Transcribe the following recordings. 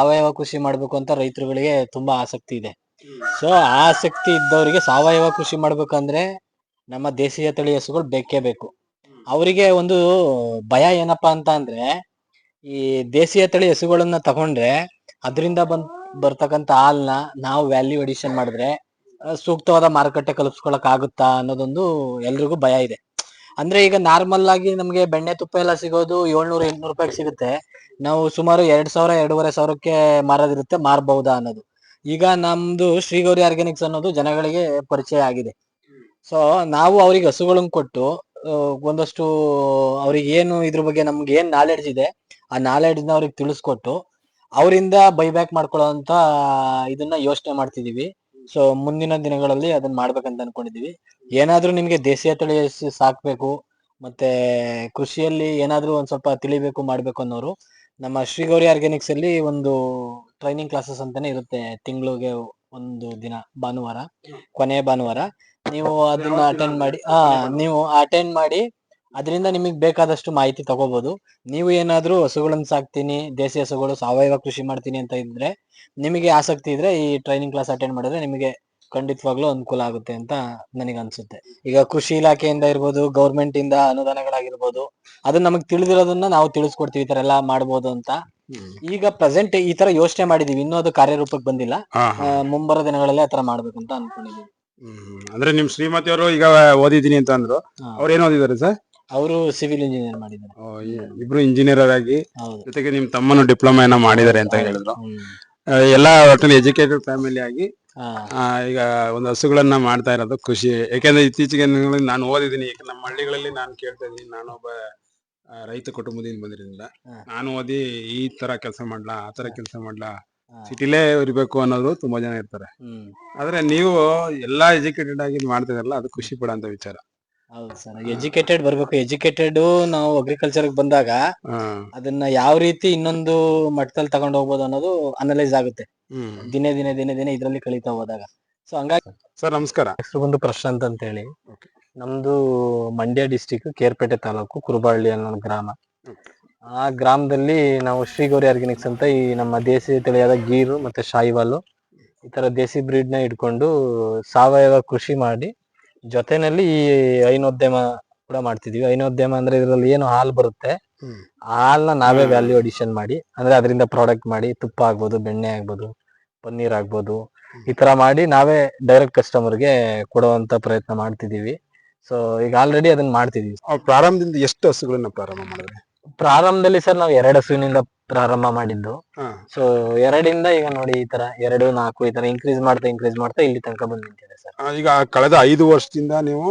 ಸಾವಯವ ಕೃಷಿ ಮಾಡ್ಬೇಕು ಅಂತ ರೈತರುಗಳಿಗೆ ತುಂಬಾ ಆಸಕ್ತಿ ಇದೆ. ಸೊ ಆಸಕ್ತಿ ಇದ್ದವರಿಗೆ ಸಾವಯವ ಕೃಷಿ ಮಾಡ್ಬೇಕಂದ್ರೆ ನಮ್ಮ ದೇಶೀಯ ತಳಿ ಹಸುಗಳು ಬೇಕೇ ಬೇಕು. ಅವರಿಗೆ ಒಂದು ಭಯ ಏನಪ್ಪಾ ಅಂತ ಅಂದ್ರೆ ಈ ದೇಶೀಯ ತಳಿ ಹಸುಗಳನ್ನ ತಗೊಂಡ್ರೆ ಅದರಿಂದ ಬಂದ್ ಬರ್ತಕ್ಕಂತ ಹಾಲ್ನ ನಾವು ವ್ಯಾಲ್ಯೂ ಅಡಿಷನ್ ಮಾಡಿದ್ರೆ ಸೂಕ್ತವಾದ ಮಾರುಕಟ್ಟೆ ಕಲ್ಪಿಸ್ಕೊಳಕ್ ಆಗುತ್ತಾ ಅನ್ನೋದೊಂದು ಎಲ್ರಿಗೂ ಭಯ ಇದೆ. ಅಂದ್ರೆ ಈಗ ನಾರ್ಮಲ್ ಆಗಿ ನಮ್ಗೆ ಬೆಣ್ಣೆ ತುಪ್ಪ ಎಲ್ಲ ಸಿಗೋದು ಏಳ್ನೂರ, ಎಂಟ್ನೂರು ರೂಪಾಯಿಗೆ ಸಿಗುತ್ತೆ. ನಾವು ಸುಮಾರು ಎರಡ್ ಸಾವಿರ, ಎರಡೂವರೆ ಸಾವಿರಕ್ಕೆ ಮಾರೋದಿರುತ್ತೆ ಮಾರಬಹುದಾ ಅನ್ನೋದು. ಈಗ ನಮ್ದು ಶ್ರೀಗೌರಿ ಆರ್ಗ್ಯಾನಿಕ್ಸ್ ಅನ್ನೋದು ಜನಗಳಿಗೆ ಪರಿಚಯ ಆಗಿದೆ. ಸೊ ನಾವು ಅವ್ರಿಗೆ ಹಸುಗಳನ್ನ ಕೊಟ್ಟು ಒಂದಷ್ಟು ಅವ್ರಿಗೆ ಏನು ಇದ್ರ ಬಗ್ಗೆ ನಮ್ಗೆ ಏನ್ ನಾಲೆಡ್ಜ್ ಇದೆ, ಆ ನಾಲೆಡ್ಜ್ನ ಅವ್ರಿಗೆ ತಿಳಿಸ್ಕೊಟ್ಟು, ಅವರಿಂದ ಬೈಬ್ಯಾಕ್ ಮಾಡ್ಕೊಳ್ಳೋಂತ ಇದನ್ನ ಯೋಚನೆ ಮಾಡ್ತಿದೀವಿ. ಸೊ ಮುಂದಿನ ದಿನಗಳಲ್ಲಿ ಅದನ್ನ ಮಾಡ್ಬೇಕಂತ ಅನ್ಕೊಂಡಿದೀವಿ. ಏನಾದ್ರೂ ನಿಮ್ಗೆ ದೇಶೀಯ ತಳಿ ಸಾಕ್ಬೇಕು, ಮತ್ತೆ ಕೃಷಿಯಲ್ಲಿ ಏನಾದ್ರೂ ಒಂದ್ ಸ್ವಲ್ಪ ತಿಳಿಬೇಕು, ಮಾಡ್ಬೇಕು ಅನ್ನೋರು, ನಮ್ಮ ಶ್ರೀಗೌರಿ ಆರ್ಗ್ಯಾನಿಕ್ಸ್ ಅಲ್ಲಿ ಒಂದು ಟ್ರೈನಿಂಗ್ ಕ್ಲಾಸಸ್ ಅಂತಾನೆ ಇರುತ್ತೆ ತಿಂಗಳಿಗೆ ಒಂದು ದಿನ, ಭಾನುವಾರ ಕೊನೆ ಭಾನುವಾರ. ನೀವು ಅದನ್ನ ಅಟೆಂಡ್ ಮಾಡಿ, ಹಾ, ನೀವು ಅಟೆಂಡ್ ಮಾಡಿ ಅದರಿಂದ ನಿಮಗೆ ಬೇಕಾದಷ್ಟು ಮಾಹಿತಿ ತಗೋಬಹುದು ನೀವು ಏನಾದ್ರೂ ಹಸುಗಳನ್ನು ಸಾಕ್ತೀನಿ ದೇಸಿ ಹಸುಗಳು ಸಾವಯವ ಕೃಷಿ ಮಾಡ್ತೀನಿ ಅಂತ ಇದ್ರೆ ನಿಮಗೆ ಆಸಕ್ತಿ ಇದ್ರೆ ಈ ಟ್ರೈನಿಂಗ್ ಕ್ಲಾಸ್ ಅಟೆಂಡ್ ಮಾಡಿದ್ರೆ ನಿಮಗೆ ಖಂಡಿತವಾಗ್ಲೂ ಅನುಕೂಲ ಆಗುತ್ತೆ ಅಂತ ನನಗೆ ಅನ್ಸುತ್ತೆ ಈಗ ಕೃಷಿ ಇಲಾಖೆಯಿಂದ ಇರ್ಬೋದು ಗೌರ್ಮೆಂಟ್ ಇಂದ ಅನುದಾನಗಳಾಗಿರ್ಬೋದು ಅದನ್ನ ನಮಗೆ ತಿಳಿದಿರೋದನ್ನ ನಾವು ತಿಳಿಸ್ಕೊಡ್ತೀವಿ ಈ ತರ ಎಲ್ಲ ಮಾಡ್ಬೋದು ಅಂತ. ಈಗ ಪ್ರೆಸೆಂಟ್ ಈ ತರ ಯೋಚನೆ ಮಾಡಿದೀವಿ ಇನ್ನೂ ಅದು ಕಾರ್ಯರೂಪಕ್ಕೆ ಬಂದಿಲ್ಲ. ಮುಂಬರೋ ದಿನಗಳಲ್ಲಿ ಆತರ ಮಾಡ್ಬೇಕಂತ ಅನ್ಕೊಂಡಿದೀವಿ. ಹ್ಮ್. ಅಂದ್ರೆ ನಿಮ್ ಶ್ರೀಮತಿ ಅವರು ಈಗ ಓದಿದೀನಿ ಅಂತ ಅಂದ್ರು. ಅವ್ರು ಏನ್ ಓದಿದ್ದಾರೆ ಸರ್? ಅವರು ಸಿವಿಲ್ ಇಂಜಿನಿಯರ್ ಮಾಡಿದ್ದಾರೆ. ಇಬ್ರು ಇಂಜಿನಿಯರ್ ಆಗಿ ಹೌದು. ಜೊತೆಗೆ ನಿಮ್ ತಮ್ಮನು ಡಿಪ್ಲೊಮಾ ಏನೋ ಮಾಡಿದ್ದಾರೆ ಅಂತ ಹೇಳಿದ್ರು. ಹ್ಮ್. ಆ, ಎಲ್ಲಾ ಒಟ್ಟಿನ ಎಜುಕೇಟೆಡ್ ಫ್ಯಾಮಿಲಿ ಆಗಿ ಹಾ. ಆ, ಈಗ ಒಂದು ಹಸುಗಳನ್ನ ಮಾಡ್ತಾ ಇರೋದು ಖುಷಿ. ಯಾಕೆಂದ್ರೆ ಇತ್ತೀಚೆಗೆ ದಿನಗಳಲ್ಲಿ ನಾನು ಓದಿದ್ದೀನಿ ಯಾಕೆ ನಮ್ಮ ಹಳ್ಳಿಗಳಲ್ಲಿ ನಾನು ಕೇಳ್ತಾ ಇದ್ದೀನಿ ನಾನೊಬ್ಬ ಆ, ರೈತ ಕುಟುಂಬದಿಂದ ಬಂದಿರೋದ್ರಿಂದ. ಹಾ. ನಾನು ಓದಿ ಈ ತರ ಕೆಲಸ ಮಾಡ್ಲಾ ಆ ತರ ಕೆಲಸ ಮಾಡ್ಲಾ ಹಾ. ಸಿಟಿಲೇ ಇರ್ಬೇಕು ಅನ್ನೋರು ತುಂಬಾ ಜನ ಇರ್ತಾರೆ. ಹ್ಮ್. ಆದ್ರೆ ನೀವು ಎಲ್ಲಾ ಎಜುಕೇಟೆಡ್ ಆಗಿ ಮಾಡ್ತಿದಾರಲ್ಲ ಅದು ಖುಷಿ ಪಡೋ ವಿಚಾರ. ಹೌದು ಸರ್. ಎಜುಕೇಟೆಡ್ ಬರ್ಬೇಕು. ಎಜುಕೇಟೆಡ್ ನಾವು ಅಗ್ರಿಕಲ್ಚರ್ ಬಂದಾಗ ಅದನ್ನ ಯಾವ ರೀತಿ ಇನ್ನೊಂದು ಮಟ್ಟದಲ್ಲಿ ತಗೊಂಡ್ ಹೋಗ್ಬೋದು ಅನ್ನೋದು ಅನಲೈಸ್ ಆಗುತ್ತೆ. ಹ್ಮ್. ದಿನೇ ದಿನೇ ದಿನೇ ದಿನೇ ಇದ್ರಲ್ಲಿ ಕಳೀತಾ ಹೋದಾಗ. ಸೊ ಹಂಗಾಗಿ ಸರ್ ನಮಸ್ಕಾರ. ನೆಕ್ಸ್ಟ್ ಬಂದು ಪ್ರಶಾಂತ್ ಅಂತ ಹೇಳಿ ನಮ್ದು ಮಂಡ್ಯ ಡಿಸ್ಟಿಕ್ ಕೇರ್ಪೇಟೆ ತಾಲೂಕು ಕುರುಬಳ್ಳಿ ಅನ್ನೋ ಗ್ರಾಮ. ಆ ಗ್ರಾಮದಲ್ಲಿ ನಾವು ಶ್ರೀಗೌರಿ ಆರ್ಗ್ಯಾನಿಕ್ಸ್ ಅಂತ ಈ ನಮ್ಮ ದೇಸಿ ತಳಿಯಾದ ಗೀರು ಮತ್ತೆ ಶಾಯಿವಾಲು ಈ ತರ ದೇಸಿ ಬ್ರೀಡ್ನ ಇಟ್ಕೊಂಡು ಸಾವಯವ ಕೃಷಿ ಮಾಡಿ ಜೊತೆನಲ್ಲಿ ಈ ಹೈನೋದ್ಯಮ ಕೂಡ ಮಾಡ್ತಿದೀವಿ. ಹೈನೋದ್ಯಮ ಅಂದ್ರೆ ಇದ್ರಲ್ಲಿ ಏನು ಹಾಲ್ ಬರುತ್ತೆ? ಹಾಲ್ನ ನಾವೇ ವ್ಯಾಲ್ಯೂ ಅಡಿಷನ್ ಮಾಡಿ ಅಂದ್ರೆ ಅದರಿಂದ ಪ್ರಾಡಕ್ಟ್ ಮಾಡಿ ತುಪ್ಪ ಆಗ್ಬೋದು ಬೆಣ್ಣೆ ಆಗ್ಬೋದು ಪನ್ನೀರ್ ಆಗ್ಬೋದು ಈ ತರ ಮಾಡಿ ನಾವೇ ಡೈರೆಕ್ಟ್ ಕಸ್ಟಮರ್ಗೆ ಕೊಡುವಂತ ಪ್ರಯತ್ನ ಮಾಡ್ತಿದೀವಿ. ಸೊ ಈಗ ಆಲ್ರೆಡಿ ಅದನ್ನ ಮಾಡ್ತಿದೀವಿ. ಪ್ರಾರಂಭದಿಂದ ಎಷ್ಟು ಹಸುಗಳನ್ನ ಪ್ರಾರಂಭ ಮಾಡಿದ್ರಿ? ಪ್ರಾರಂಭದಲ್ಲಿ ಸರ್ ನಾವು ಎರಡು ಹಸುವಿನಿಂದ ಪ್ರಾರಂಭ ಮಾಡಿದ್ದು. ಸೊ ಎರಡಿಂದ ಈಗ ನೋಡಿ ಈ ತರ ಎರಡು ನಾಲ್ಕು ಈ ತರ ಇನ್ಕ್ರೀಸ್ ಮಾಡ್ತಾ ಇನ್ಕ್ರೀಸ್ ಮಾಡ್ತಾ ಇಲ್ಲಿ ತನಕ ಬಂದ್ ನಿಂತಿದೆ ಸರ್ ಈಗ ಕಳೆದ ಐದು ವರ್ಷದಿಂದ ನೀವು.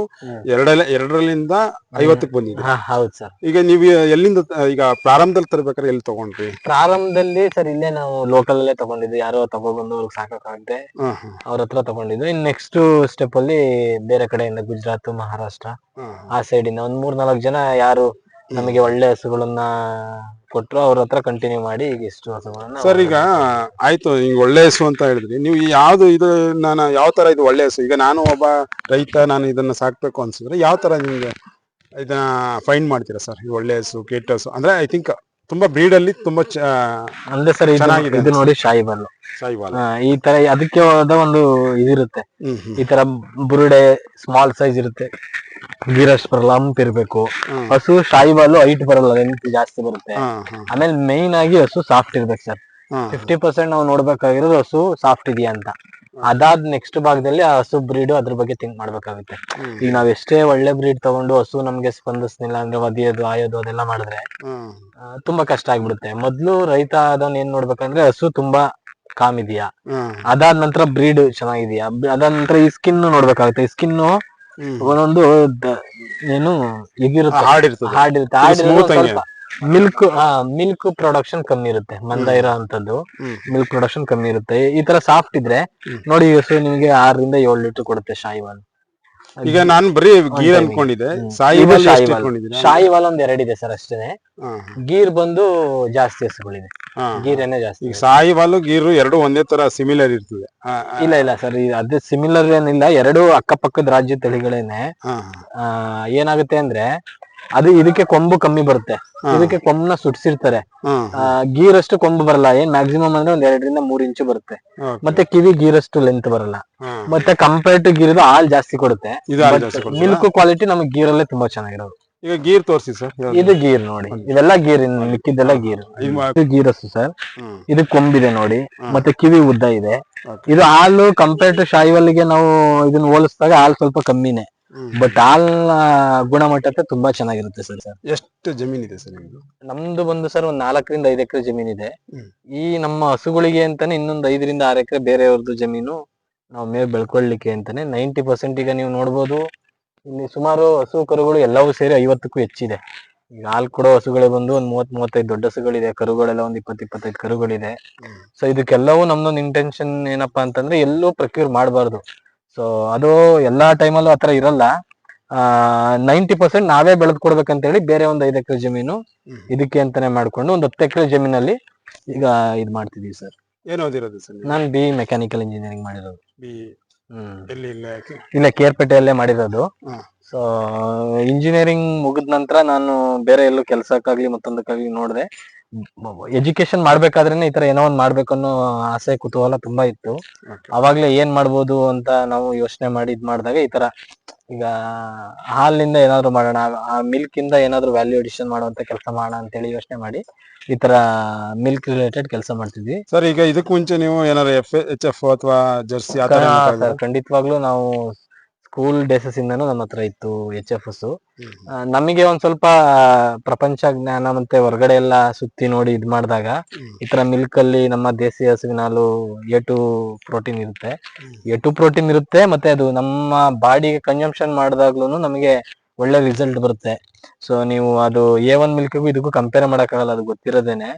ಎರಡಲ್ಲ ಎರಡರಲ್ಲಿಂದ ಐವತ್ತಕ್ಕೆ ಬಂದಿದ್ರಿ ಹಾ ಹೌದು ಸರ್. ಈಗ ನೀವು ಎಲ್ಲಿಂದ ಈಗ ಪ್ರಾರಂಭದಲ್ಲಿ ತರಬೇಕಾದ್ರೆ ಎಲ್ಲಿ ತಗೊಂಡ್ರಿ? ಪ್ರಾರಂಭದಲ್ಲಿ ಸರ್ ಇಲ್ಲೇ ನಾವು ಲೋಕಲ್ ಅಲ್ಲೇ ತಗೊಂಡಿದ್ವಿ ಯಾರೋ ತಗೊಬಂದು ಅವ್ರಿಗೆ ಸಾಕಾಗದೆ ಅವ್ರ ಹತ್ರ ತಗೊಂಡಿದ್ವಿ ಇನ್ ನೆಕ್ಸ್ಟ್ ಸ್ಟೆಪ್ ಅಲ್ಲಿ ಬೇರೆ ಕಡೆಯಿಂದ ಗುಜರಾತ್ ಮಹಾರಾಷ್ಟ್ರ ಆ ಸೈಡ್ ಇಂದ ಒಂದ್ ಮೂರ್ ನಾಲ್ಕು ಜನ ಯಾರು ನಮಗೆ ಒಳ್ಳೆ ಹಸುಗಳನ್ನ ಕೊಟ್ರು ಅವ್ರ ಹತ್ರ ಕಂಟಿನ್ಯೂ ಮಾಡಿ ಈಗ ಎಷ್ಟು ಹಸುಗಳನ್ನ ಸರ್ ಈಗ ಆಯ್ತು ಈಗ ಒಳ್ಳೆ ಹಸು ಅಂತ ಹೇಳಿದ್ರಿ. ನೀವು ಯಾವ್ದು ಇದು ನಾನು ಯಾವ ತರ ಇದು ಒಳ್ಳೆ ಹೆಸರು? ಈಗ ನಾನು ಒಬ್ಬ ರೈತ ನಾನು ಇದನ್ನ ಸಾಕ್ಬೇಕು ಅನ್ಸಿದ್ರೆ ಯಾವ ತರ ನಿಮ್ಗೆ ಇದನ್ನ ಫೈಂಡ್ ಮಾಡ್ತೀರಾ ಸರ್? ಈ ಒಳ್ಳೆ ಹೆಸರು ಕೆಟ್ಟ ಹಸು ಅಂದ್ರೆ ಐ ಥಿಂಕ್ ತುಂಬಾ ಬ್ರೀಡ್ ಅಲ್ಲಿ ತುಂಬಾ ಅಂದ್ರೆ ಸರ್ ಇದು ನೋಡಿ ಶಾಯಿಬಲ್. ಶಾಯಿಬಾಲ್. ಈ ತರ ಅದಕ್ಕೆ ಆದ ಒಂದು ಇದಿರುತ್ತೆ. ಈ ತರ ಬುರುಡೆ ಸ್ಮಾಲ್ ಸೈಜ್ ಇರುತ್ತೆ. ಗೀರಸ್ಟ್ ಬರಲ್ಲ ಹಂಪ್ ಇರ್ಬೇಕು. ಹಸು ಶಾಯಿಬಾಲು ಹೈಟ್ ಬರಲ್ಲ ಲೆಂತ್ ಜಾಸ್ತಿ ಬರುತ್ತೆ. ಆಮೇಲೆ ಮೈನ್ ಆಗಿ ಹಸು ಸಾಫ್ಟ್ ಇರ್ಬೇಕು ಸರ್ ಫಿಫ್ಟಿ ಪರ್ಸೆಂಟ್ ನಾವು ನೋಡ್ಬೇಕಾಗಿರೋದು ಹಸು ಸಾಫ್ಟ್ ಇದೆಯಾ ಅಂತ. ಅದಾದ ನೆಕ್ಸ್ಟ್ ಭಾಗದಲ್ಲಿ ಆ ಹಸು ಬ್ರೀಡ್ ಅದ್ರ ಬಗ್ಗೆ ಥಿಂಕ್ ಮಾಡ್ಬೇಕಾಗುತ್ತೆ. ಈಗ ನಾವ್ ಎಷ್ಟೇ ಒಳ್ಳೆ ಬ್ರೀಡ್ ತಗೊಂಡು ಹಸು ನಮ್ಗೆ ಸ್ಪಂದಿಸ್ಲಿಲ್ಲ ಅಂದ್ರೆ ಒದಿಯೋದು ಆಯೋದು ಅದೆಲ್ಲ ಮಾಡಿದ್ರೆ ತುಂಬಾ ಕಷ್ಟ ಆಗ್ಬಿಡುತ್ತೆ. ಮೊದ್ಲು ರೈತ ಅದನ್ನ ಏನ್ ನೋಡ್ಬೇಕಂದ್ರೆ ಹಸು ತುಂಬಾ ಕಾಮ್ ಇದೆಯಾ. ಅದಾದ ನಂತರ ಬ್ರೀಡ್ ಚೆನ್ನಾಗಿದ್ಯಾ. ಅದಾದ ನಂತರ ಈ ಸ್ಕಿನ್ ನೋಡ್ಬೇಕಾಗುತ್ತೆ. ಈ ಸ್ಕಿನ್. ಒಂದೊಂದು ದ- ಏನು ಇದಿರುತ್ತೆ. smooth ಹಂಗೆ. ಸ್ವಲ್ಪ ಮಿಲ್ಕ್ ಮಿಲ್ಕ್ ಪ್ರೊಡಕ್ಷನ್ ಕಮ್ಮಿ ಇರುತ್ತೆ. ಮಂದ ಇರೋ ಅಂತದ್ದು ಹ್ಮ್. ಮಿಲ್ಕ್ ಪ್ರೊಡಕ್ಷನ್ ಕಮ್ಮಿ ಇರುತ್ತೆ. ಈ ತರ ಸಾಫ್ಟ್ ಇದ್ರೆ ನೋಡಿ ಸೊ ನಿಮಗೆ ಆರರಿಂದ ಏಳು ಲೀಟರ್ ಕೊಡುತ್ತೆ ಶಾಯಿವಾಲ್ ಈಗ ನಾನು ಬರೀ ಗೀರ್. ಅನ್ಕೊಂಡಿದ್ದೆ. ಸಾಯಿವಾಲ್. ಶಾಯಿವಾಲ್. ಒಂದ್ ಎರಡಿದೆ ಸರ್ ಅಷ್ಟೇನೆ. ಗೀರ್ ಬಂದು ಜಾಸ್ತಿ ಹಸುಗಳಿದೆ ಗೀರ್ ಗೀರೇನೆ ಜಾಸ್ತಿ ಈಗ ಸಾಯಿವಾಲು ಗೀರು ಎರಡು ಒಂದೇ ತರ ಸಿಮಿಲರ್ ಇರ್ತದೆ. ಇಲ್ಲ ಇಲ್ಲ ಸರ್ ಅದೇ ಸಿಮಿಲರ್ ಏನಿಲ್ಲ. ಎರಡು ಅಕ್ಕಪಕ್ಕದ ರಾಜ್ಯ ತಳಿಗಳೇನೆ. ಏನಾಗುತ್ತೆ ಅಂದ್ರೆ ಅದು ಇದಕ್ಕೆ ಕೊಂಬು ಕಮ್ಮಿ ಬರುತ್ತೆ. ಇದಕ್ಕೆ ಕೊಂಬನ ಸುಟ್ಸಿರ್ತಾರೆ. ಗೀರ್ ಗೀರಷ್ಟು ಕೊಂಬು ಬರಲ್ಲ ಏನ್ ಮ್ಯಾಕ್ಸಿಮಮ್ ಅಂದ್ರೆ ಒಂದ್ ಎರಡರಿಂದ ಮೂರ್ ಇಂಚು ಬರುತ್ತೆ. ಮತ್ತೆ ಕಿವಿ ಗೀರಷ್ಟು ಲೆಂತ್ ಬರಲ್ಲ. ಮತ್ತೆ ಕಂಪೇರ್ ಟು ಗೀರ್ ಹಾಲ್ ಜಾಸ್ತಿ ಕೊಡುತ್ತೆ? ಮಿಲ್ಕ್ ಕ್ವಾಲಿಟಿ ನಮಗೆ ಗೀರಲ್ಲೇ ತುಂಬಾ ಚೆನ್ನಾಗಿರೋದು. ಈಗ ಗೀರ್ ತೋರಿಸಿ ಸರ್. ಇದು ಗೀರ್ ನೋಡಿ. ಇದೆಲ್ಲ ಗೀರ್ ಮಿಕ್ಕಿದ್ದೆಲ್ಲ ಗೀರ್. ಇದು ಗೀರಸ್ಸು ಸರ್. ಇದು ಕೊಂಬಿದೆ ನೋಡಿ. ಮತ್ತೆ ಕಿವಿ ಉದ್ದ ಇದೆ. ಇದು ಹಾಲು ಕಂಪೇರ್ ಟು ಶಾಯಿವಲ್ಲಿಗೆ ನಾವು ಇದನ್ನ ಹೋಲಿಸಿದಾಗ ಹಾಲು ಸ್ವಲ್ಪ ಕಮ್ಮಿನೇ. ಬಟ್ ಹಾಲ್ನ ಗುಣಮಟ್ಟತೆ ತುಂಬಾ ಚೆನ್ನಾಗಿರುತ್ತೆ ಸರ್ ಸರ್. ಎಷ್ಟು ಜಮೀನ್ ಇದೆ ಸರ್ ನಿಮ್ದು? ನಮ್ದು ಬಂದು ಸರ್ ಒಂದ್ ನಾಲ್ಕರಿಂದ ಐದು ಎಕರೆ ಜಮೀನ್ ಇದೆ. ಈ ನಮ್ಮ ಹಸುಗಳಿಗೆ ಅಂತಾನೆ ಇನ್ನೊಂದ್ ಐದರಿಂದ ಆರು ಎಕರೆ ಬೇರೆಯವ್ರದ್ದು ಜಮೀನು ನಾವು ಮೇವು ಬೆಳ್ಕೊಳ್ಳಿಕ್ಕೆ ಅಂತಾನೆ ನೈಂಟಿ ಪರ್ಸೆಂಟ್ ಈಗ ನೀವು ನೋಡ್ಬೋದು ಇಲ್ಲಿ ಸುಮಾರು ಹಸು ಕರುಗಳು ಎಲ್ಲವೂ ಸೇರಿ ಐವತ್ತಕ್ಕೂ ಹೆಚ್ಚಿದೆ. ಈಗ ಹಾಲು ಕೊಡೋ ಹಸುಗಳೇ ಬಂದು ಒಂದ್ ಮೂವತ್ ಮೂವತ್ತೈದು ದೊಡ್ಡ ಹಸುಗಳಿದೆ ಕರುಗಳೆಲ್ಲ ಒಂದ್ ಇಪ್ಪತ್ ಇಪ್ಪತ್ತೈದು ಕರುಗಳಿದೆ. ಸೊ ಇದಕ್ಕೆಲ್ಲವೂ ನಮ್ದೊಂದು ಇಂಟೆನ್ಷನ್ ಏನಪ್ಪಾ ಅಂತಂದ್ರೆ ಎಲ್ಲೂ ಪ್ರಕ್ಯೂರ್ ಮಾಡಬಾರ್ದು. ಸೊ ಅದು ಎಲ್ಲಾ ಟೈಮಲ್ಲೂ ಆತರ ಇರಲ್ಲ. ನೈಂಟಿ ಪರ್ಸೆಂಟ್ ನಾವೇ ಬೆಳೆದ್ ಕೊಡ್ಬೇಕಂತ ಹೇಳಿ ಬೇರೆ ಒಂದು ಐದು ಎಕರೆ ಜಮೀನು ಇದಕ್ಕೆ ಅಂತಾನೆ ಮಾಡ್ಕೊಂಡು ಒಂದ್ ಹತ್ತು ಎಕರೆ ಜಮೀನಲ್ಲಿ ಈಗ ಇದ್ ಮಾಡ್ತಿದೀವಿ ಸರ್. ಏನು ಓದಿರೋದು ಸರ್ ನಾನು ಬಿ ಮೆಕ್ಯಾನಿಕಲ್ ಇಂಜಿನಿಯರಿಂಗ್ ಮಾಡಿರೋದು. B hmm. ಎಲ್ಲಿ ಇಲ್ಲ ಇಲ್ಲೇ ಕೇರ್ಪೇಟೆಯಲ್ಲೇ ಮಾಡಿರೋದು. ಸೊ ಇಂಜಿನಿಯರಿಂಗ್ ಮುಗಿದ ನಂತರ ನಾನು ಬೇರೆ ಎಲ್ಲೂ ಕೆಲ್ಸಕ್ಕಾಗ್ಲಿ ಮತ್ತೊಂದಕ್ಕಾಗ್ಲಿ ನೋಡ್ದೆ. ಎಜುಕೇಶನ್ ಮಾಡ್ಬೇಕಾದ್ರೇನೆ ಈ ತರ ಏನೋ ಒಂದ್ ಮಾಡ್ಬೇಕು ಅನ್ನೋ ಆಸೆ ಕುತೂಹಲ ತುಂಬಾ ಇತ್ತು. ಅವಾಗ್ಲೇ ಏನ್ ಮಾಡ್ಬೋದು ಅಂತ ನಾವು ಯೋಚನೆ ಮಾಡಿ ಇದ್ ಮಾಡಿದಾಗ ಈ ತರ ಈಗ ಹಾಲಿನಿಂದ ಏನಾದ್ರು ಮಾಡೋಣ ಆ ಮಿಲ್ಕ್ ಇಂದ ಏನಾದ್ರು ವ್ಯಾಲ್ಯೂ ಅಡಿಷನ್ ಮಾಡುವಂತ ಕೆಲಸ ಮಾಡೋಣ ಅಂತೇಳಿ ಯೋಚನೆ ಮಾಡಿ ಈ ತರ ಮಿಲ್ಕ್ ರಿಲೇಟೆಡ್ ಕೆಲಸ ಮಾಡ್ತಿದ್ವಿ. ಸರ್ ಈಗ ಇದಕ್ ಮುಂಚೆ ನೀವು ಏನಾದ್ರು ಎಫ್ ಎಚ್ ಎಫ್ ಅಥವಾ ಜರ್ಸಿ ಖಂಡಿತವಾಗ್ಲೂ ನಾವು ಸ್ಕೂಲ್ ಡೇಸಸ್ ಇಂದನು ನಮ್ಮ ಹತ್ರ ಇತ್ತು ಎಚ್ ಎಫ್ ಎಸ್ ನಮಗೆ ಒಂದ್ ಸ್ವಲ್ಪ ಪ್ರಪಂಚ ಜ್ಞಾನ ಮತ್ತೆ ಹೊರಗಡೆ ಎಲ್ಲ ಸುತ್ತಿ ನೋಡಿ ಇದ್ ಮಾಡಿದಾಗ. ಈ ತರ ಮಿಲ್ಕ್ ಅಲ್ಲಿ ನಮ್ಮ ದೇಸಿ ಹಸುವಿನ ಹಾಲು ಎ ಟು ಪ್ರೋಟೀನ್ ಇರುತ್ತೆ. ಎ ಟು ಪ್ರೋಟೀನ್ ಇರುತ್ತೆ ಮತ್ತೆ ಅದು ನಮ್ಮ ಬಾಡಿಗೆ ಕನ್ಸಂಪ್ಷನ್ ಮಾಡಿದಾಗ್ಲೂ ನಮಗೆ ಒಳ್ಳೆ ರಿಸಲ್ಟ್ ಬರುತ್ತೆ ಸೊ ನೀವು ಅದು ಎ ಒನ್ ಮಿಲ್ಕ್ಗೂ ಇದಕ್ಕೂ ಕಂಪೇರ್ ಮಾಡಕ್ಕಾಗಲ್ಲ ಅದು ಗೊತ್ತಿರೋದೇನೆ.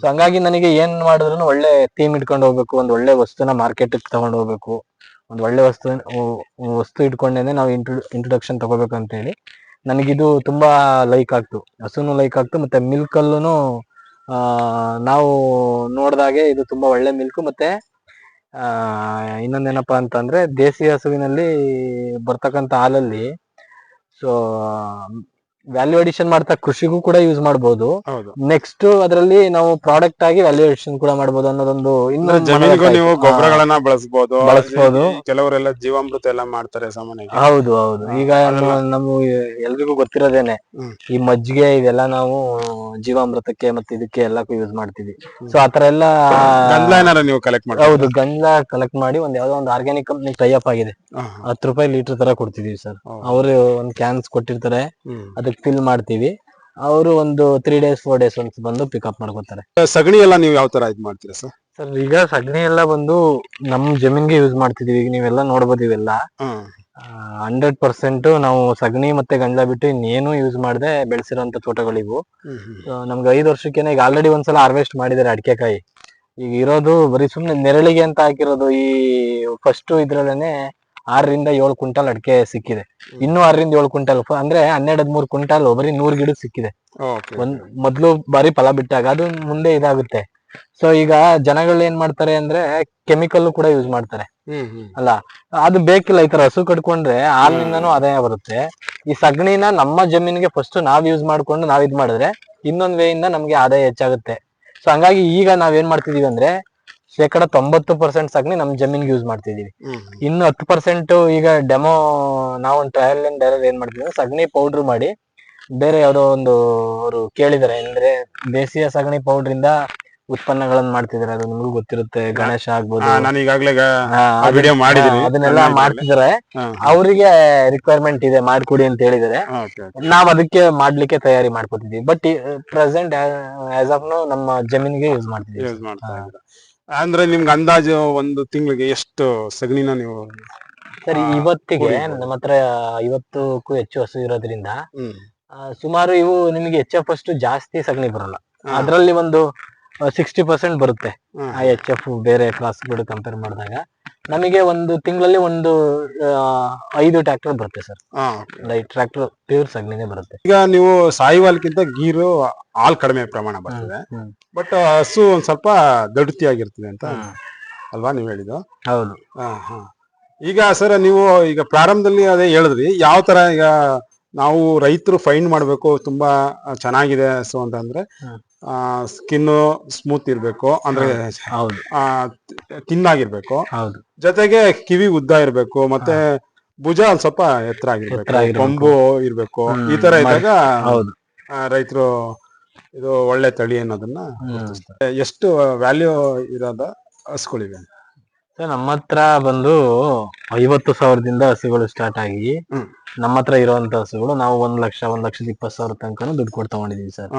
ಸೊ ಹಂಗಾಗಿ ನನಗೆ ಏನ್ ಮಾಡಿದ್ರು ಒಳ್ಳೆ ಥೀಮ್ ಇಟ್ಕೊಂಡು ಹೋಗ್ಬೇಕು ಒಂದ್ ಒಳ್ಳೆ ವಸ್ತುನ ಮಾರ್ಕೆಟ್ ತಗೊಂಡು ಹೋಗ್ಬೇಕು ಒಂದ್ ಒಳ್ಳೆ ವಸ್ತು ವಸ್ತು ಇಟ್ಕೊಂಡೇನೆ ನಾವು ಇಂಟ್ರೊಡಕ್ಷನ್ ತಗೋಬೇಕು ಅಂತ ಹೇಳಿ. ನನಗಿದು ತುಂಬ ಲೈಕ್ ಆಗ್ತು. ಹಸುನು ಲೈಕ್ ಆಗ್ತು, ಮತ್ತೆ ಮಿಲ್ಕಲ್ಲೂ ನಾವು ನೋಡಿದಾಗೆ ಇದು ತುಂಬ ಒಳ್ಳೆ ಮಿಲ್ಕು ಮತ್ತೆ ಇನ್ನೊಂದೇನಪ್ಪ ಅಂತಂದ್ರೆ ದೇಸಿ ಹಸುವಿನಲ್ಲಿ ಬರ್ತಕ್ಕಂಥ ಹಾಲಲ್ಲಿ ಸೊ ವ್ಯಾಲ್ಯೂ ಅಡಿಷನ್ ಮಾಡ್ತಾ ಕೃಷಿಗೂ ಕೂಡ ಯೂಸ್ ಮಾಡಬಹುದು ಹೌದು. ನೆಕ್ಸ್ಟ್ ಅದರಲ್ಲಿ ನಾವು ಪ್ರಾಡಕ್ಟ್ ಆಗಿ ವ್ಯಾಲ್ಯೂ ಅಡಿಷನ್ ಕೂಡ ಮಾಡಬಹುದು ಅನ್ನೋದೊಂದು ಇನ್ನು ಜಮೀನಿಗೂ ನೀವು. ಗೊಬ್ಬರಗಳನ್ನ ಬಳಸಬಹುದು ಬಳಸಬಹುದು ಕೆಲವರೆಲ್ಲ ಜೀವಾಮೃತ ಎಲ್ಲ ಮಾಡ್ತಾರೆ ಸಾಮಾನ್ಯವಾಗಿ. ಹೌದು ಹೌದು. ಈಗ ನಮ್ಮ ಎಲ್ರಿಗೂ ಗೊತ್ತಿರೋದೇನೆ. ಈ ಮಜ್ಜಿಗೆ ಇದೆಲ್ಲ ನಾವು ಜೀವಾಮೃತಕ್ಕೆ ಮತ್ತೆ ಇದಕ್ಕೆ ಎಲ್ಲಕ್ಕೂ ಯೂಸ್ ಮಾಡ್ತೀವಿ. ಸೊ ಆತರ ಎಲ್ಲ ಗಂಧ ಏನಾರ ನೀವು ಕಲೆಕ್ಟ್ ಮಾಡಿ ಹೌದು ಗಂಧ ಕಲೆಕ್ಟ್ ಮಾಡಿ ಒಂದ್ ಯಾವ್ದೋ ಒಂದು ಆರ್ಗ್ಯಾನಿಕ್ ಕಂಪ್ನಿ ಟೈ ಅಪ್ ಆಗಿದೆ. ಹತ್ತು ರೂಪಾಯಿ ಲೀಟರ್ ತರ ಕೊಡ್ತಿದೀವಿ ಸರ್ ಅವರು ಒಂದ್ ಕ್ಯಾನ್ಸ್ ಕೊಟ್ಟಿರ್ತಾರೆ. ಅದಕ್ಕೆ ಫಿಲ್ ಮಾಡ್ತೀವಿ. ಅವರು ಒಂದು ತ್ರೀ ಡೇಸ್ ಫೋರ್ ಡೇಸ್ ಒಂದ್ ಬಂದು ಪಿಕಪ್ ಮಾಡ್ಕೊತಾರೆ. ಸಗಣಿ ಎಲ್ಲ ನೀವು ಯಾವ ತರ ಇದು ಮಾಡ್ತೀರಾ ಸರ್ ಸರ್ ಈಗ ಸಗಣಿ ಎಲ್ಲ ಬಂದು ನಮ್ ಜಮೀನ್ಗೆ ಯೂಸ್ ಮಾಡ್ತಿದೀವಿ. ಈಗ ನೀವೆಲ್ಲ ನೋಡ್ಬೋದು ಇವೆಲ್ಲ. ಹಂಡ್ರೆಡ್ ಪರ್ಸೆಂಟ್ ನಾವು ಸಗಣಿ ಮತ್ತೆ ಗಂಜಲ ಬಿಟ್ಟು ಇನ್ನೇನು ಯೂಸ್ ಮಾಡದೆ ಬೆಳೆಸಿರೋಂಥ ತೋಟಗಳಿವು. ನಮ್ಗೆ ಐದು ವರ್ಷಕ್ಕೇನೆ ಈಗ ಆಲ್ರೆಡಿ ಒಂದ್ಸಲ ಹಾರ್ವೆಸ್ಟ್ ಮಾಡಿದ್ದಾರೆ ಅಡಿಕೆಕಾಯಿ. ಈಗ ಇರೋದು ಬರೀ ಸುಮ್ನೆ ನೆರಳಿಗೆ ಅಂತ ಹಾಕಿರೋದು ಈ ಫಸ್ಟ್ ಇದ್ರಲ್ಲೇನೆ ಆರರಿಂದ ಏಳು ಕ್ವಿಂಟಲ್ ಅಡಿಕೆ ಸಿಕ್ಕಿದೆ. ಇನ್ನು ಆರರಿಂದ ಏಳು ಕ್ವಿಂಟಲ್ ಅಂದ್ರೆ ಹನ್ನೆರಡ್ ಹದ್ಮೂರು ಕ್ವಿಂಟಲ್ ಬರೀ ನೂರ್ ಗಿಡ ಸಿಕ್ಕಿದೆ. ಒಂದ್ ಮೊದ್ಲು ಬಾರಿ ಫಲ ಬಿಟ್ಟಾಗ ಅದು ಮುಂದೆ ಇದಾಗುತ್ತೆ. ಸೊ ಈಗ ಜನಗಳು ಏನ್ ಮಾಡ್ತಾರೆ ಅಂದ್ರೆ ಕೆಮಿಕಲ್ ಕೂಡ ಯೂಸ್ ಮಾಡ್ತಾರೆ. ಅಲ್ಲ ಅದು ಬೇಕಿಲ್ಲ ಈ ತರ ಹಸು ಕಟ್ಕೊಂಡ್ರೆ ಹಾಲಿನಿಂದನೂ ಆದಾಯ ಬರುತ್ತೆ. ಈ ಸಗಣಿನ ನಮ್ಮ ಜಮೀನಿಗೆ ಫಸ್ಟ್ ನಾವ್ ಯೂಸ್ ಮಾಡ್ಕೊಂಡು ನಾವ್ ಇದ್ ಮಾಡಿದ್ರೆ ಇನ್ನೊಂದ್ ವೇಯಿಂದ ನಮ್ಗೆ ಆದಾಯ ಹೆಚ್ಚಾಗುತ್ತೆ. ಸೊ ಹಂಗಾಗಿ ಈಗ ನಾವ್ ಏನ್ ಮಾಡ್ತಿದೀವಿ ಅಂದ್ರೆ ಶೇಕಡ ತೊಂಬತ್ತು ಪರ್ಸೆಂಟ್ ಸಗಣಿ ನಮ್ ಜಮೀನ್ಗೆ ಯೂಸ್ ಮಾಡ್ತಿದೀವಿ. ಇನ್ನು ಹತ್ತು ಪರ್ಸೆಂಟ್ ಈಗ ಡೆಮೋ ನಾವು ಟ್ರಯಲ್ ಅಂಡ್ ಡೈರೆಕ್ಟ್ ಏನ್ ಮಾಡ್ತೀವಿ ಅಂದ್ರೆ ಸಗಣಿ ಪೌಡರ್ ಮಾಡಿ ಬೇರೆ ಯಾವ್ದೋ ಒಂದು ಅವರು ಕೇಳಿದಾರೆ ಅಂದ್ರೆ ದೇಸಿಯ ಸಗಣಿ ಪೌಡರ್ ಇಂದ ಉತ್ಪನ್ನಗಳನ್ನ ಮಾಡ್ತಿದಾರೆ ಅದು ನಿಮಗೂ ಗೊತ್ತಿರುತ್ತೆ. ಗಣೇಶ ಆಗ್ಬೋದು. ನಾನು ಈಗಾಗಲೇ ವಿಡಿಯೋ ಮಾಡಿದೀನಿ. ಅದನ್ನೆಲ್ಲ ಮಾಡ್ತಿದಾರೆ. ಅವರಿಗೆ ರಿಕ್ವೈರ್ಮೆಂಟ್ ಇದೆ ಮಾಡ್ಕೊಡಿ ಅಂತ ಹೇಳಿದಾರೆ. ನಾವ್ ಅದಕ್ಕೆ ಮಾಡ್ಲಿಕ್ಕೆ ತಯಾರಿ ಮಾಡ್ಕೊತಿದೀವಿ. But present as of now ನಮ್ಮ ಜಮೀನಿಗೆ ಯೂಸ್ ಮಾಡ್ತಿದ್ವಿ. ಅಂದ್ರೆ ನಿಮ್ಗೆ ಅಂದಾಜು ಒಂದು ತಿಂಗಳಿಗೆ ಎಷ್ಟು ಸಗಣಿನ ನೀವು ಸರಿ ಇವತ್ತಿಗೆ ನಮ್ಮ ಹತ್ರ ಐವತ್ತಕ್ಕೂ ಹೆಚ್ಚು ಹಸು ಇರೋದ್ರಿಂದ ಸುಮಾರು ಇವು ನಿಮಗೆ ಅಷ್ಟು ಜಾಸ್ತಿ ಸಗಣಿ ಬರಲ್ಲ. ಅದ್ರಲ್ಲಿ ಒಂದು ಸಿಕ್ಸ್ಟಿ ಪರ್ಸೆಂಟ್ ಬರುತ್ತೆ. ಆ ಎಚ್ ಎಫ್ ಬೇರೆ ಕ್ಲಾಸ್ಗಳು ಕಂಪೇರ್ ಮಾಡಿದಾಗ ನಮಗೆ ಒಂದು ತಿಂಗಳಲ್ಲಿ ಒಂದು ಐದು ಟ್ರ್ಯಾಕ್ಟರ್ ಬರುತ್ತೆ ಸರ್ ಲೈಟ್. ಐದು ಟ್ರ್ಯಾಕ್ಟರ್ ಪ್ಯೂರ್ ಸಗಣಿನೇ ಬರುತ್ತೆ ಈಗ ನೀವು ಸಾಯಿವಾಲ್ಕಿಂತ ಗೀರು ಹಾಲ್ ಕಡಿಮೆ ಪ್ರಮಾಣ ಬರ್ತದೆ ಬಟ್ ಹಸು ಒಂದ್ ಸ್ವಲ್ಪ ದಡುತಿಯಾಗಿರ್ತದೆ ಅಂತ ಅಲ್ವಾ ನೀವು ಹೇಳಿದ್ದು ಹೌದು ಹಾ, ಹಾ. ಈಗ ಸರ್ ನೀವು ಈಗ ಪ್ರಾರಂಭದಲ್ಲಿ ಅದೇ ಹೇಳಿದ್ರಿ ಯಾವ ತರ ಈಗ ನಾವು ರೈತರು ಫೈಂಡ್ ಮಾಡ್ಬೇಕು ತುಂಬಾ ಚೆನ್ನಾಗಿದೆ ಸೊ ಅಂತಂದ್ರೆ. ಸ್ಕಿನ್ ಸ್ಮೂತ್ ಇರ್ಬೇಕು ಅಂದ್ರೆ ಹೌದು ಆ, ತಿನ್ನಾಗಿರ್ಬೇಕು. ಹೌದು. ಜೊತೆಗೆ ಕಿವಿ ಉದ್ದ ಇರ್ಬೇಕು ಮತ್ತೆ ಭುಜ ಒಂದ್ ಸ್ವಲ್ಪ ಎತ್ತರ ಆಗಿರ್ಬೇಕು. ಆಗಿರ್ಬೇಕು. ಕೊಂಬು ಇರ್ಬೇಕು ಈ ತರ ಇದ್ದಾಗ ಹೌದು. ರೈತರು ಇದು ಒಳ್ಳೆ ತಳಿ ಅನ್ನೋದನ್ನ ಎಷ್ಟು ವ್ಯಾಲ್ಯೂ ಇರೋದ ಹಸುಗಳಿವೆ ನಮ್ಮ ಹತ್ರ ಬಂದು ಐವತ್ತು ಸಾವಿರದಿಂದ ಹಸುಗಳು ಸ್ಟಾರ್ಟ್ ಆಗಿ. ನಮ್ಮ ಹತ್ರ ಇರುವಂತ ಹಸುಗಳು ನಾವು ಒಂದ್ ಲಕ್ಷ ಒಂದ್ ಲಕ್ಷದ ಇಪ್ಪತ್ತು ಸಾವಿರ ತನಕ ದುಡ್ಡು ಕೊಟ್ಟು ತಗೊಂಡಿದೀವಿ ಸರ್.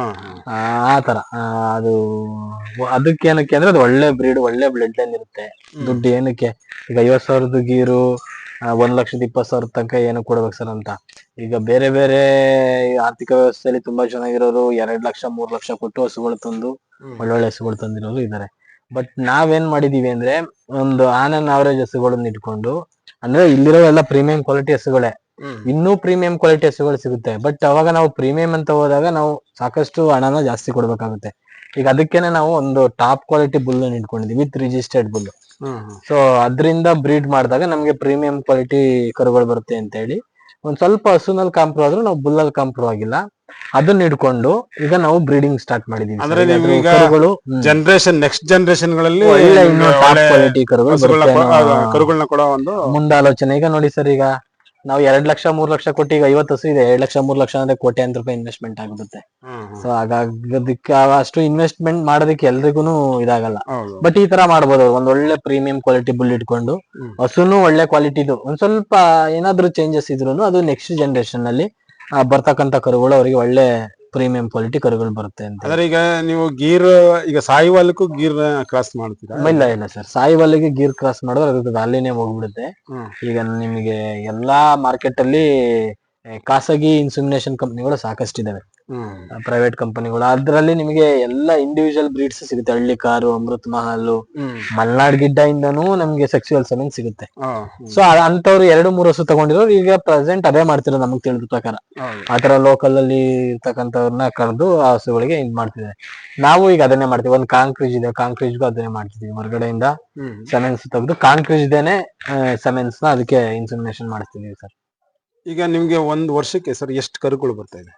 ಆ ತರ ಅದು ಅದಕ್ಕೆ ಏನಕ್ಕೆ ಅಂದ್ರೆ ಅದು ಒಳ್ಳೆ ಬ್ರೀಡ್ ಒಳ್ಳೆ ಬ್ಲಡ್ ಲೈನ್ ಇರುತ್ತೆ. ದುಡ್ಡು ಏನಕ್ಕೆ ಈಗ ಐವತ್ ಸಾವಿರದ ಗೀರು ಒಂದ್ ಲಕ್ಷದ ಇಪ್ಪತ್ತು ಸಾವಿರ ತನಕ ಏನು ಕೊಡ್ಬೇಕು ಸರ್ ಅಂತ ಈಗ ಬೇರೆ ಬೇರೆ ಆರ್ಥಿಕ ವ್ಯವಸ್ಥೆಯಲ್ಲಿ ತುಂಬಾ ಚೆನ್ನಾಗಿರೋರು ಎರಡ್ ಲಕ್ಷ ಮೂರ್ ಲಕ್ಷ ಕೊಟ್ಟು ಹಸುಗಳು ತಂದು. ಒಳ್ಳೊಳ್ಳೆ ಹಸುಗಳು ತಂದಿರೋರು ಇದ್ದಾರೆ ಬಟ್ ನಾವೇನ್ ಮಾಡಿದೀವಿ ಅಂದ್ರೆ ಒಂದು ಆನ್ ಅಂಡ್ ಅವರೇಜ್ ಹಸುಗಳನ್ನ ಇಟ್ಕೊಂಡು ಅಂದ್ರೆ ಇಲ್ಲಿರೋ ಎಲ್ಲ ಪ್ರೀಮಿಯಂ ಕ್ವಾಲಿಟಿ ಹಸುಗಳೇ. ಇನ್ನೂ ಪ್ರೀಮಿಯಂ ಕ್ವಾಲಿಟಿ ಹಸುಗಳು ಸಿಗುತ್ತೆ. ಬಟ್ ಅವಾಗ ನಾವು ಪ್ರೀಮಿಯಂ ಅಂತ ಹೋದಾಗ ನಾವು ಸಾಕಷ್ಟು ಹಣನ ಜಾಸ್ತಿ ಕೊಡ್ಬೇಕಾಗುತ್ತೆ. ಈಗ ಅದಕ್ಕೇನೆ ನಾವು ಒಂದು ಟಾಪ್ ಕ್ವಾಲಿಟಿ ಬುಲ್ ಇಟ್ಕೊಂಡಿದೀವಿ ವಿತ್ ರಿಜಿಸ್ಟರ್ಡ್ ಬುಲ್. ಸೊ ಅದರಿಂದ ಬ್ರೀಡ್ ಮಾಡಿದಾಗ ನಮಗೆ ಪ್ರೀಮಿಯಂ ಕ್ವಾಲಿಟಿ ಕರುಗಳು ಬರುತ್ತೆ ಅಂತ ಹೇಳಿ ಒಂದ್ ಸ್ವಲ್ಪ ಹಸುನಲ್ಲಿ ಕಾಂಪ್ರೋ ಆದ್ರೂ ನಾವು ಬುಲ್ಲಲ್ಲಿ ಕಾಂಪ್ರೋ ಆಗಿಲ್ಲ. ಅದನ್ನ ಇಟ್ಕೊಂಡು ಈಗ ನಾವು ಬ್ರೀಡಿಂಗ್ ಸ್ಟಾರ್ಟ್ ಮಾಡಿದೀವಿ. ಅಂದ್ರೆ ನೀವು ಈಗ ಕರುಗಳು ಜನರೇಷನ್ ನೆಕ್ಸ್ಟ್ ಜನರೇಷನ್ಗಳಲ್ಲಿ ಒಳ್ಳೆ ಟಾಪ್ ಕ್ವಾಲಿಟಿ ಕರುಗಳನ್ನ ಕೊಡೋ ಒಂದು ಮುಂದಾಲೋಚನೆ. ಈಗ ನೋಡಿ ಸರ್ ಈಗ ನಾವು ಎರಡ್ ಲಕ್ಷ ಮೂರ್ ಲಕ್ಷ ಕೊಟ್ಟು ಈಗ ಐವತ್ತು ಹಸು ಇದೆ. ಎರಡ್ ಲಕ್ಷ ಮೂರ್ ಲಕ್ಷ ಅಂದ್ರೆ ಕೋಟ್ಯಾಂತರ ರೂಪಾಯಿ ಇನ್ವೆಸ್ಟ್ಮೆಂಟ್ ಆಗುತ್ತೆ. ಸೊ ಹಾಗಾಗದಕ್ಕೆ ಅಷ್ಟು ಇನ್ವೆಸ್ಟ್ಮೆಂಟ್ ಮಾಡೋದಕ್ಕೆ ಎಲ್ರಿಗೂ ಇದಾಗಲ್ಲ. ಬಟ್ ಈ ತರ ಮಾಡ್ಬೋದು ಒಂದ್ ಒಳ್ಳೆ ಪ್ರೀಮಿಯಂ ಕ್ವಾಲಿಟಿ ಬುಲ್ ಇಟ್ಕೊಂಡು. ಹಸುನು ಒಳ್ಳೆ ಕ್ವಾಲಿಟಿದು ಒಂದ್ ಸ್ವಲ್ಪ ಏನಾದ್ರೂ ಚೇಂಜಸ್ ಇದ್ರು ಅದು ನೆಕ್ಸ್ಟ್ ಜನರೇಷನ್ನಲ್ಲಿ ಆ, ಬರ್ತಕ್ಕಂತ ಕರುಗಳು ಅವರಿಗೆ ಒಳ್ಳೆ ಪ್ರೀಮಿಯಂ ಕ್ವಾಲಿಟಿ ಕರುಗಳು ಬರುತ್ತೆ ಅಂತ ಅಂದ್ರೆ ಈಗ ನೀವು ಗೀರ್ ಈಗ ಸಾಯಿವಾಲಕ್ಕೂ ಗೀರ್ ಕ್ರಾಸ್ ಮಾಡ್ತೀರಾ? ಇಲ್ಲ ಇಲ್ಲ ಸರ್ ಸಾಯಿವಾಲಿಗೆ ಗೀರ್ ಕ್ರಾಸ್ ಮಾಡಿದ್ರೆ ಅದ್ರದ್ದು ಅಲ್ಲಿನೇ ಹೋಗ್ಬಿಡುತ್ತೆ. ಈಗ ನಿಮಗೆ ಎಲ್ಲಾ ಮಾರ್ಕೆಟ್ ಅಲ್ಲಿ ಖಾಸಗಿ ಇನ್ಸುಮಿನೇಷನ್ ಕಂಪನಿಗಳು ಸಾಕಷ್ಟು ಇದಾವೆ ಪ್ರೈವೇಟ್ ಕಂಪನಿಗಳು ಅದ್ರಲ್ಲಿ ನಿಮಗೆ ಎಲ್ಲ ಇಂಡಿವಿಜುವಲ್ ಬ್ರೀಡ್ಸ್ ಸಿಗುತ್ತೆ. ಹಳ್ಳಿ ಕಾರು ಅಮೃತ್ ಮಹಲ್. ಮಲ್ನಾಡ್ ಗಿಡ್ಡ ಇಂದನು ನಮ್ಗೆ ಸೆಕ್ಸುವಲ್ ಸೆಮೆನ್ ಸಿಗುತ್ತೆ. ಸೊ ಅಂತವ್ರು ಎರಡು ಮೂರು ವರ್ಷ ತಗೊಂಡಿರೋರು ಈಗ ಪ್ರೆಸೆಂಟ್ ಅದೇ ಮಾಡ್ತಿರೋ ನಮಗ್ ತಿಳಿದ ಪ್ರಕಾರ. ಆತರ ಲೋಕಲ್ ಅಲ್ಲಿ ಇರ್ತಕ್ಕಂಥವ್ರನ್ನ ಕರೆದು ಆ ಹಸುಗಳಿಗೆ ಇದ್ ಮಾಡ್ತಿದ್ದಾರೆ. ನಾವು ಈಗ ಅದನ್ನೇ ಮಾಡ್ತೀವಿ. ಒಂದು ಕಾಂಕ್ರೀಜ್ ಇದೆ. ಕಾಂಕ್ರೀಜ್ಗೂ ಅದನ್ನೇ ಮಾಡ್ತಿದ್ವಿ. ಹೊರಗಡೆಯಿಂದ. ಸೆಮೆನ್ಸ್ ತೆಗೆದು ಕಾಂಕ್ರೀಜ್ ದೇನೆ ಸೆಮೆನ್ಸ್ನ ಅದಕ್ಕೆ ಇನ್ಸುಮಿನೇಷನ್ ಮಾಡ್ತಿದೀವಿ ಸರ್. ಈಗ ನಿಮ್ಗೆ ಒಂದ್ ವರ್ಷಕ್ಕೆ ಸರ್ ಎಷ್ಟು ಕರುಗಳು ಬರ್ತಾ ಇದೆ?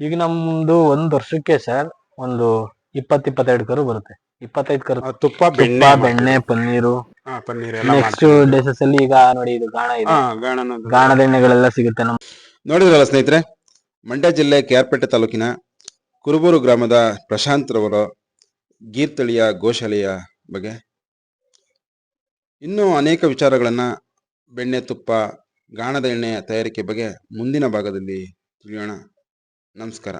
ಈಗ ನಮ್ದು ಒಂದ್ ವರ್ಷಕ್ಕೆ ಸರ್ ಒಂದು ಇಪ್ಪತ್ ಇಪ್ಪತ್ತೆರಡು ಕರು ಬರುತ್ತೆ. ಇಪ್ಪತ್ತೈದು ಕರು ಆ, ತುಪ್ಪ ತುಪ್ಪ ಬೆಣ್ಣೆ ಬೆಣ್ಣೆ ಪನ್ನೀರು. ಹಾ, ಪನ್ನೀರ್ ಎಲ್ಲ ನೆಕ್ಸ್ಟ್ ಡೇಸಸ್ ಅಲ್ಲಿ ಈಗ ನೋಡಿ ಇದು ಗಾಣ ಇದೆ. ಹಾ. ಗಾಣದ ಎಣ್ಣೆಗಳೆಲ್ಲ ಸಿಗುತ್ತೆ ನಮ್ ನೋಡಿದ್ರಲ್ಲ ಸ್ನೇಹಿತರೆ ಮಂಡ್ಯ ಜಿಲ್ಲೆ ಕೆಆರ್ಪೇಟೆ ತಾಲೂಕಿನ ಕುರುಬೂರು ಗ್ರಾಮದ ಪ್ರಶಾಂತ್ ರವರು ಗೀರ್ತಳಿಯ ಗೋಶಾಲೆಯ ಬಗ್ಗೆ ಇನ್ನೂ ಅನೇಕ ವಿಚಾರಗಳನ್ನ ಬೆಣ್ಣೆ ತುಪ್ಪ ಗಾಣದ ಎಣ್ಣೆಯ ತಯಾರಿಕೆ ಬಗ್ಗೆ ಮುಂದಿನ ಭಾಗದಲ್ಲಿ ತಿಳಿಯೋಣ. ನಮಸ್ಕಾರ.